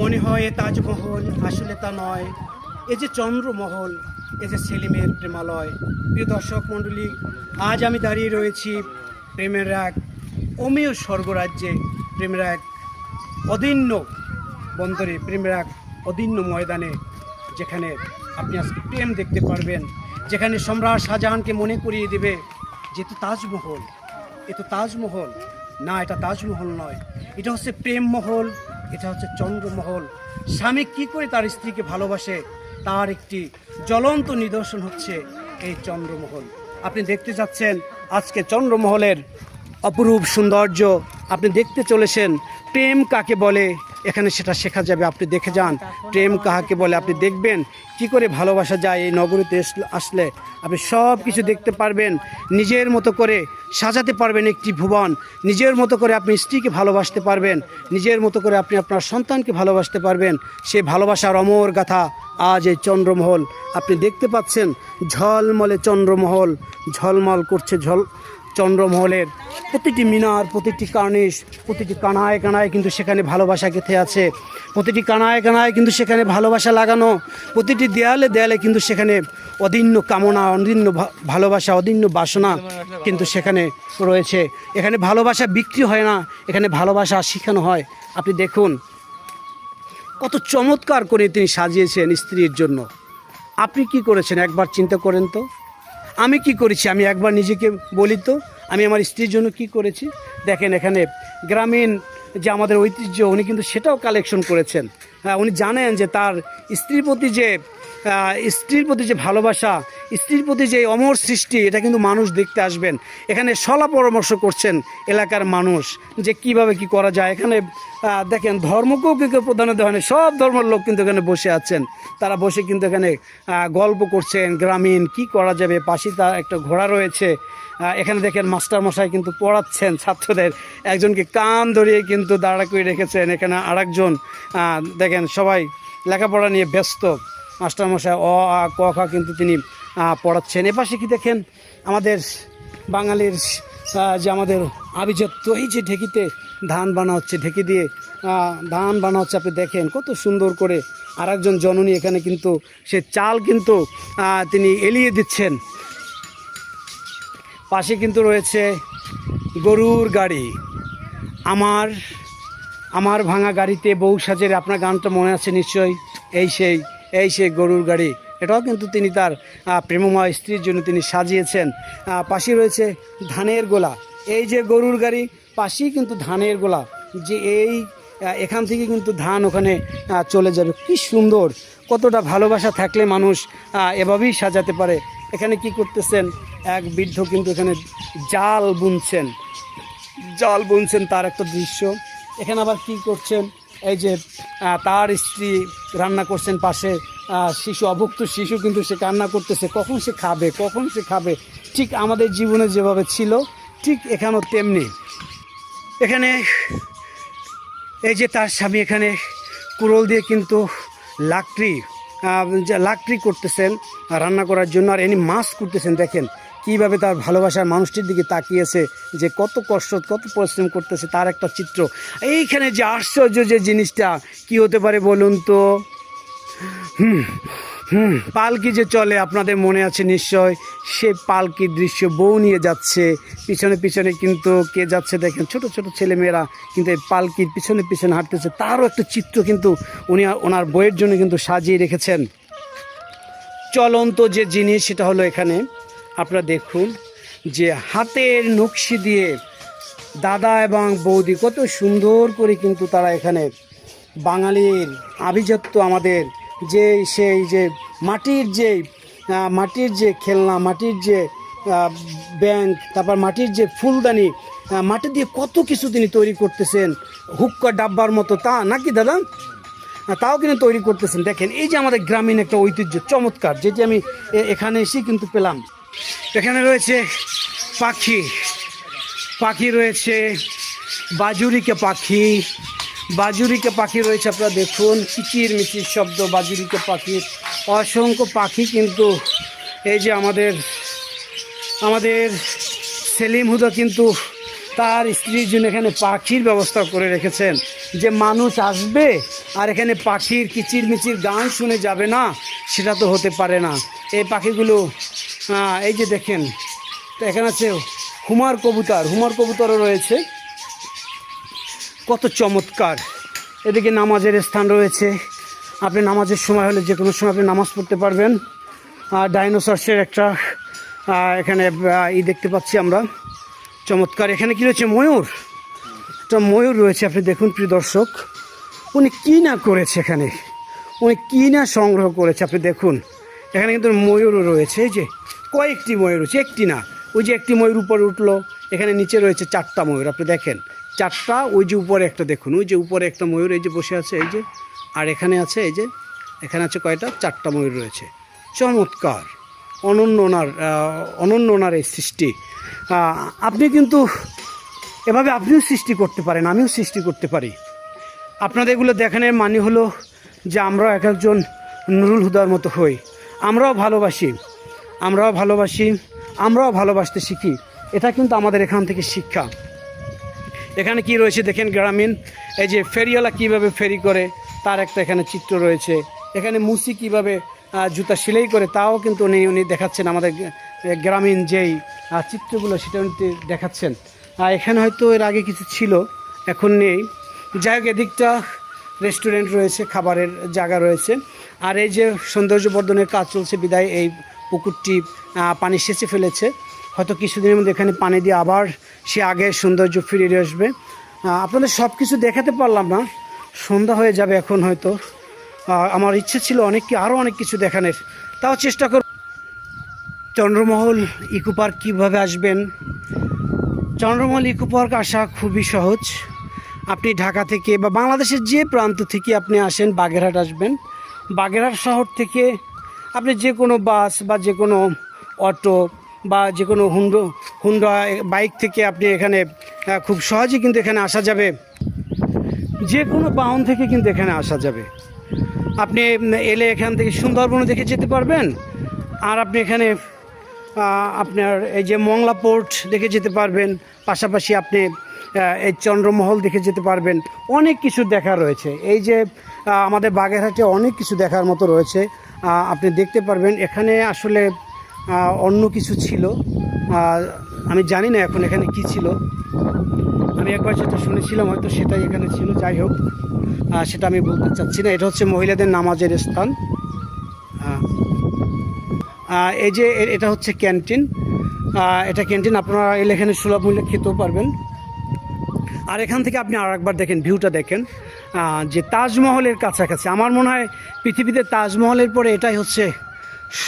মনে হয় এ তাজমহল, আসলে তা নয়। এ যে চন্দ্রমহল, এ যে সেলিমের প্রেমালয়। প্রিয় দর্শক মণ্ডলী, আজ আমি দাঁড়িয়ে রয়েছি প্রেমের এক অমেয় স্বর্গরাজ্যে, প্রেমের এক অদিন্য বন্দরে, প্রেমের এক অদিন্য ময়দানে, যেখানে আপনি আজকে প্রেম দেখতে পারবেন, যেখানে সম্রাট শাহজাহানকে মনে করিয়ে দেবে যে তো তাজমহল, এ তো তাজমহল। না, এটা তাজমহল নয়। এটা হচ্ছে প্রেম মহল এটা হচ্ছে চন্দ্রমহল। স্বামী কি করে তার স্ত্রীকে ভালোবাসে? তার একটি জ্বলন্ত নিদর্শন হচ্ছে এই চন্দ্রমহল। আপনি দেখতে যাচ্ছেন আজকে চন্দ্রমহলের অপরূপ সৌন্দর্য আপনি দেখতে চলেছেন। প্রেম কাকে বলে? এখানে সেটা শেখা যাবে। আপনি দেখে যান। প্রেম কাহাকে বলে? আপনি দেখবেন কি করে ভালোবাসা যায় এই নগরীতে আসলে। আপনি সব কিছু দেখতে পারবেন। নিজের মতো করে সাজাতে পারবেন একটি ভুবন। নিজের মতো করে আপনি স্ত্রীকে ভালোবাসতে পারবেন। নিজের মতো করে আপনি আপনার সন্তানকে ভালোবাসতে পারবেন। সে ভালোবাসার অমর গাথা আজ এই চন্দ্রমহল। আপনি দেখতে পাচ্ছেন ঝলমলে চন্দ্রমহল। ঝলমল করছে ঝল চন্দ্রমহলের প্রতিটি মিনার, প্রতিটি কার্নিশ, প্রতিটি কানায় কানায় কিন্তু সেখানে ভালোবাসা গেঁথে আছে। প্রতিটি কানায় কানায় কিন্তু সেখানে ভালোবাসা লাগানো, প্রতিটি দেয়ালে দেয়ালে কিন্তু সেখানে অদিন্য কামনা অদিন্য ভালোবাসা অদিন্য বাসনা কিন্তু সেখানে রয়েছে। এখানে ভালোবাসা বিক্রি হয় না, এখানে ভালোবাসা শেখানো হয়। আপনি দেখুন, কত চমৎকার করে তিনি সাজিয়েছেন স্ত্রীর জন্য। আপনি কি করেছেন? একবার চিন্তা করেন তো। আমি কি করেছি? আমি একবার নিজেকে বলি তো, আমি আমার স্ত্রীর জন্য কি করেছি? দেখেন এখানে গ্রামীণ যে আমাদের ঐতিহ্য, উনি কিন্তু সেটাও কালেকশন করেছেন। উনি জানেন যে তার স্ত্রীর প্রতি যে স্ত্রীর প্রতি যে ভালোবাসা স্ত্রীর প্রতি যে অমর সৃষ্টি, এটা কিন্তু মানুষ দেখতে আসবেন। এখানে সলা পরামর্শ করছেন এলাকার মানুষ যে কীভাবে কি করা যায়। এখানে দেখেন, ধর্মকেও কেউ কেউ প্রধানত হয় না সব ধর্মের লোক কিন্তু এখানে বসে আছেন। তারা বসে কিন্তু এখানে গল্প করছেন, গ্রামীণ কি করা যাবে? পাশে তার একটা ঘোড়া রয়েছে। এখানে দেখেন মাস্টার মশাই কিন্তু পড়াচ্ছেন ছাত্রদের। একজনকে কান ধরিয়ে কিন্তু দাঁড়া করে রেখেছেন। এখানে আরেকজন দেখেন সবাই লেখাপড়া নিয়ে ব্যস্ত। মাস্টারমশাই অ, আ, ক, খ কিন্তু তিনি পড়াচ্ছেন। এপাশে কি দেখেন, আমাদের বাঙালির যে আমাদের আভিজাত্য, এই যে ঢেকিতে ধান বানা হচ্ছে, ঢেকি দিয়ে ধান বানা হচ্ছে, আপনি দেখেন, কত সুন্দর করে আরেকজন জননী এখানে কিন্তু, সে চাল কিন্তু তিনি এলিয়ে দিচ্ছেন। পাশে কিন্তু রয়েছে গরুর গাড়ি। আমার আমার ভাঙা গাড়িতে বউ সাজের, আপনার গানটা মনে আছে নিশ্চয়ই? এই সেই এই সেই গরুর গাড়ি। এটাও কিন্তু তিনি তার প্রেমময় স্ত্রীর জন্য তিনি সাজিয়েছেন। পাশে রয়েছে ধানের গোলা। এই যে গরুর গাড়ি, পাশেই কিন্তু ধানের গোলা। যে এই এখান থেকে কিন্তু ধান ওখানে চলে যাবে। কি সুন্দর! কতটা ভালোবাসা থাকলে মানুষ এভাবেই সাজাতে পারে। এখানে কি করতেছেন? এক বৃদ্ধ কিন্তু এখানে জাল বুনছেন। জাল বুনছেন তার একটা দৃশ্য। এখানে আবার কি করছেন? এই যে তার স্ত্রী রান্না করছেন পাশে। শিশু, অভুক্ত শিশু কিন্তু সে কান্না করতেছে, কখন সে খাবে, কখন সে খাবে? ঠিক আমাদের জীবনে যেভাবে ছিল, ঠিক এখানেও তেমনি। এখানে এই যে তার স্বামী এখানে কুড়োল দিয়ে কিন্তু লাকড়ি যে লাকড়ি করতেছেন, রান্না করার জন্য, আর এনি মাছ করতেছেন দেখেন কীভাবে তার ভালোবাসার মানুষটির দিকে তাকিয়েছে, যে কত কষ্ট, কত পরিশ্রম করতেছে, তার একটা চিত্র। এইখানে যে আশ্চর্য যে জিনিসটা, কি হতে পারে বলুন তো? হুম হুম পালকি যে চলে, আপনাদের মনে আছে নিশ্চয়, সে পালকির দৃশ্য বউ নিয়ে যাচ্ছে। পিছনে পিছনে কিন্তু কে যাচ্ছে দেখেন, ছোট ছোট ছেলেমেয়েরা কিন্তু এই পালকির পিছনে পিছনে হাঁটতেছে। তারও একটা চিত্র কিন্তু উনি ওনার বইয়ের জন্য কিন্তু সাজিয়ে রেখেছেন। চলন্ত যে জিনিস, সেটা হলো এখানে, আপনারা দেখুন যে হাতের নকশি দিয়ে দাদা এবং বৌদি কত সুন্দর করে কিন্তু তারা এখানে বাঙালির আভিজাত্য আমাদের যে সেই যে মাটির যে মাটির যে খেলনা, মাটির যে ব্যাংক, তারপর মাটির যে ফুলদানি মাটি দিয়ে কত কিছু তিনি তৈরি করতেছেন, হুক্কা ডাব্বার মতো তা নাকি দাদা? তাও কিন্তু তৈরি করতেছেন। দেখেন, এই যে আমাদের গ্রামীণ একটা ঐতিহ্য, চমৎকার, যেটি আমি এখানে এসেই কিন্তু পেলাম। এখানে রয়েছে পাখি পাখি রয়েছে, বাজুরিকে পাখি বাজুরিকে পাখি রয়েছে, আপনারা দেখুন কিচির মিচির শব্দ বাজুরিকে পাখির অসংখ্য পাখি কিন্তু এই যে আমাদের আমাদের সেলিম হুদা কিন্তু তার স্ত্রীর জন্য এখানে পাখির ব্যবস্থা করে রেখেছেন। যে মানুষ আসবে আর এখানে পাখির কিচির মিচির গান শুনে যাবে না, সেটা তো হতে পারে না। এই পাখিগুলো এই যে দেখেন, তো এখানে আছে হুমার কবুতর। হুমার কবুতরও রয়েছে। কত চমৎকার। এদিকে নামাজের স্থান রয়েছে। আপনি নামাজের সময় হলে যে কোনো সময় আপনি নামাজ পড়তে পারবেন। আর ডাইনোসরসের একটা এখানে ই দেখতে পাচ্ছি আমরা। চমৎকার। এখানে কি রয়েছে? ময়ূর। একটা ময়ূর রয়েছে, আপনি দেখুন প্রিয় দর্শক। উনি কী না করেছে এখানে? উনি কী না সংগ্রহ করেছে, আপনি দেখুন। এখানে কিন্তু ময়ূরও রয়েছে। এই যে কয়েকটি ময়ূর রয়েছে। একটি না। ওই যে একটি ময়ূর উপরে উঠল। এখানে নিচে রয়েছে চারটা ময়ূর, আপনি দেখেন। চারটা, ওই যে উপরে একটা দেখুন, ওই যে উপরে একটা ময়ূর এই যে বসে আছে, এই যে, আর এখানে আছে, এই যে, এখানে আছে কয়টা? চারটা ময়ূর রয়েছে। চমৎকার। অনন্য ওনার অনন্য ওনার এই সৃষ্টি। আপনি কিন্তু এভাবে আপনিও সৃষ্টি করতে পারেন, আমিও সৃষ্টি করতে পারি। আপনাদের এগুলো দেখানোর মানে হলো যে আমরা এক একজন নুরুল হুদার মতো হই। আমরাও ভালোবাসি। আমরাও ভালোবাসি। আমরাও ভালোবাসতে শিখি। এটা কিন্তু আমাদের এখান থেকে শিক্ষা। এখানে কি রয়েছে দেখেন গ্রামীণ, এই যে ফেরিওয়ালা কীভাবে ফেরি করে, তার একটা এখানে চিত্র রয়েছে। এখানে মুসি কীভাবে জুতা সেলাই করে, তাও কিন্তু উনি উনি দেখাচ্ছেন আমাদের গ্রামীণ যেই চিত্রগুলো, সেটা উনি দেখাচ্ছেন। আর এখানে হয়তো এর আগে কিছু ছিল, এখন নেই। যাই হোক, এদিকটা রেস্টুরেন্ট রয়েছে, খাবারের জায়গা রয়েছে। আর এই যে সৌন্দর্য বর্ধনের কাজ চলছে, বিদায়, এই পুকুরটি পানি সেচে ফেলেছে। হয়তো কিছুদিনের মধ্যে এখানে পানি দিয়ে আবার সে আগের সৌন্দর্য ফিরিয়ে আসবে। আপনাদের সব কিছু দেখাতে পারলাম না। সন্ধ্যা হয়ে যাবে এখন হয়তো। আমার ইচ্ছে ছিল অনেক কি আরও অনেক কিছু দেখানোর। তাও চেষ্টা করব। চন্দ্রমহল, ইকো পার্ক কীভাবে আসবেন? চন্দ্রমহল, ইকো পার্ক আসা খুবই সহজ। আপনি ঢাকা থেকে বা বাংলাদেশের যে প্রান্ত থেকে আপনি আসেন, বাগেরহাট আসবেন। বাগেরহাট শহর থেকে আপনি যে কোনো বাস বা যে কোনো অটো বা যে কোনো হুন্ডো, হুন্ডা বাইক থেকে আপনি এখানে খুব সহজে কিন্তু এখানে আসা যাবে। যে কোনো বাহন থেকে কিন্তু এখানে আসা যাবে। আপনি এলে এখান থেকে সুন্দরবন দেখে যেতে পারবেন। আর আপনি এখানে আপনার এই যে মংলা পোর্ট দেখে যেতে পারবেন। পাশাপাশি আপনি এই চন্দ্রমহল দেখে যেতে পারবেন। অনেক কিছু দেখার রয়েছে। এই যে আমাদের বাগেরহাটে অনেক কিছু দেখার মতো রয়েছে। আপনি দেখতে পারবেন। এখানে আসলে অন্য কিছু ছিল। আমি জানি না এখন এখানে কি ছিল। আমি একবার যেটা শুনেছিলাম হয়তো সেটাই এখানে ছিল, যাই হোক। সেটা আমি বলতে চাচ্ছি না। এটা হচ্ছে মহিলাদের নামাজের স্থান। এই যে এটা হচ্ছে ক্যান্টিন। এটা ক্যান্টিন আপনারা এলে এখানে সুলভ মূল্যে খেতেও পারবেন। আর এখান থেকে আপনি আর একবার দেখেন, ভিউটা দেখেন। যে তাজমহলের কাছাকাছি। আমার মনে হয় পৃথিবীতে তাজমহলের পরে এটাই হচ্ছে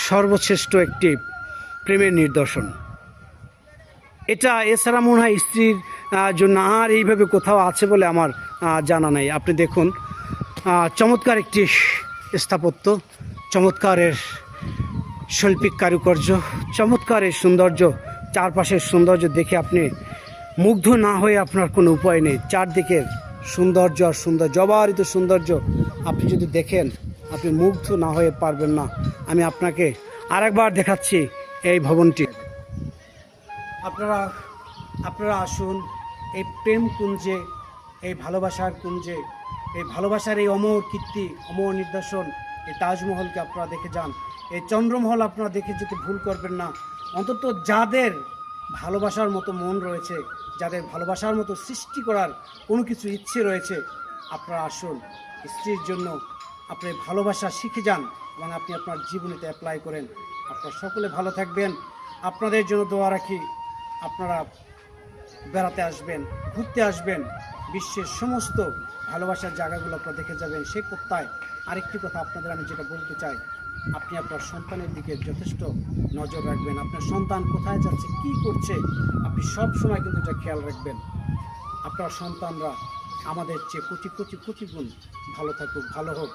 সর্বশ্রেষ্ঠ একটি প্রেমের নিদর্শন। এটা এছাড়া মনে হয় স্ত্রীর জন্য আর এইভাবে কোথাও আছে বলে আমার জানা নাই। আপনি দেখুন চমৎকার একটি স্থাপত্য চমৎকারের শৈল্পিক কারুকার্য চমৎকারের সৌন্দর্য, চারপাশের সৌন্দর্য দেখে আপনি মুগ্ধ না হয়ে আপনার কোনো উপায় নেই। চারদিকের সৌন্দর্য আর সুন্দর জবারিত সৌন্দর্য আপনি যদি দেখেন, আপনি মুগ্ধ না হয়ে পারবেন না। আমি আপনাকে আরেকবার দেখাচ্ছি এই ভবনটি। আপনারা আপনারা আসুন, এই প্রেম কুঞ্জে, এই ভালোবাসার কুঞ্জে, এই ভালোবাসার এই অমর কীর্তি, অমর নিদর্শন, এই তাজমহলকে আপনারা দেখে যান। এই চন্দ্রমহল আপনারা দেখে যেতে ভুল করবেন না। অন্তত যাদের ভালোবাসার মতো মন রয়েছে, যাদের ভালোবাসার মতো সৃষ্টি করার কোনো কিছু ইচ্ছে রয়েছে, আপনারা আসুন। স্ত্রীর জন্য আপনি ভালোবাসা শিখে যান এবং আপনি আপনার জীবনেতে অ্যাপ্লাই করেন। আপনারা সকলে ভালো থাকবেন। আপনাদের জন্য দোয়া রাখি। আপনারা বেড়াতে আসবেন, ঘুরতে আসবেন। বিশ্বের সমস্ত ভালোবাসার জায়গাগুলো আপনারা দেখে যাবেন। সেই কোথায় আরেকটি কথা আপনাদের আমি যেটা বলতে চাই। আপনি আপনার সন্তানের দিকে যথেষ্ট নজর রাখবেন। আপনার সন্তান কোথায় যাচ্ছে, কি করছে, আপনি সব সময় কিন্তু এটা খেয়াল রাখবেন। আপনার সন্তানরা আমাদের চেয়ে কোটি কোটি কোটি গুণ ভালো থাকুক, ভালো হোক।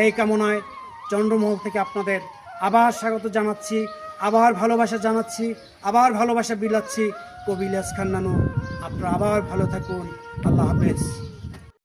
এই কামনায় চন্দ্রমহল থেকে আপনাদের আবার স্বাগত জানাচ্ছি, আবার ভালোবাসা জানাচ্ছি, আবার ভালোবাসা বিলাচ্ছি। কবিলাস খান্নানো খান নানু, আপনারা আবার ভালো থাকুন। আল্লাহ হাফেজ।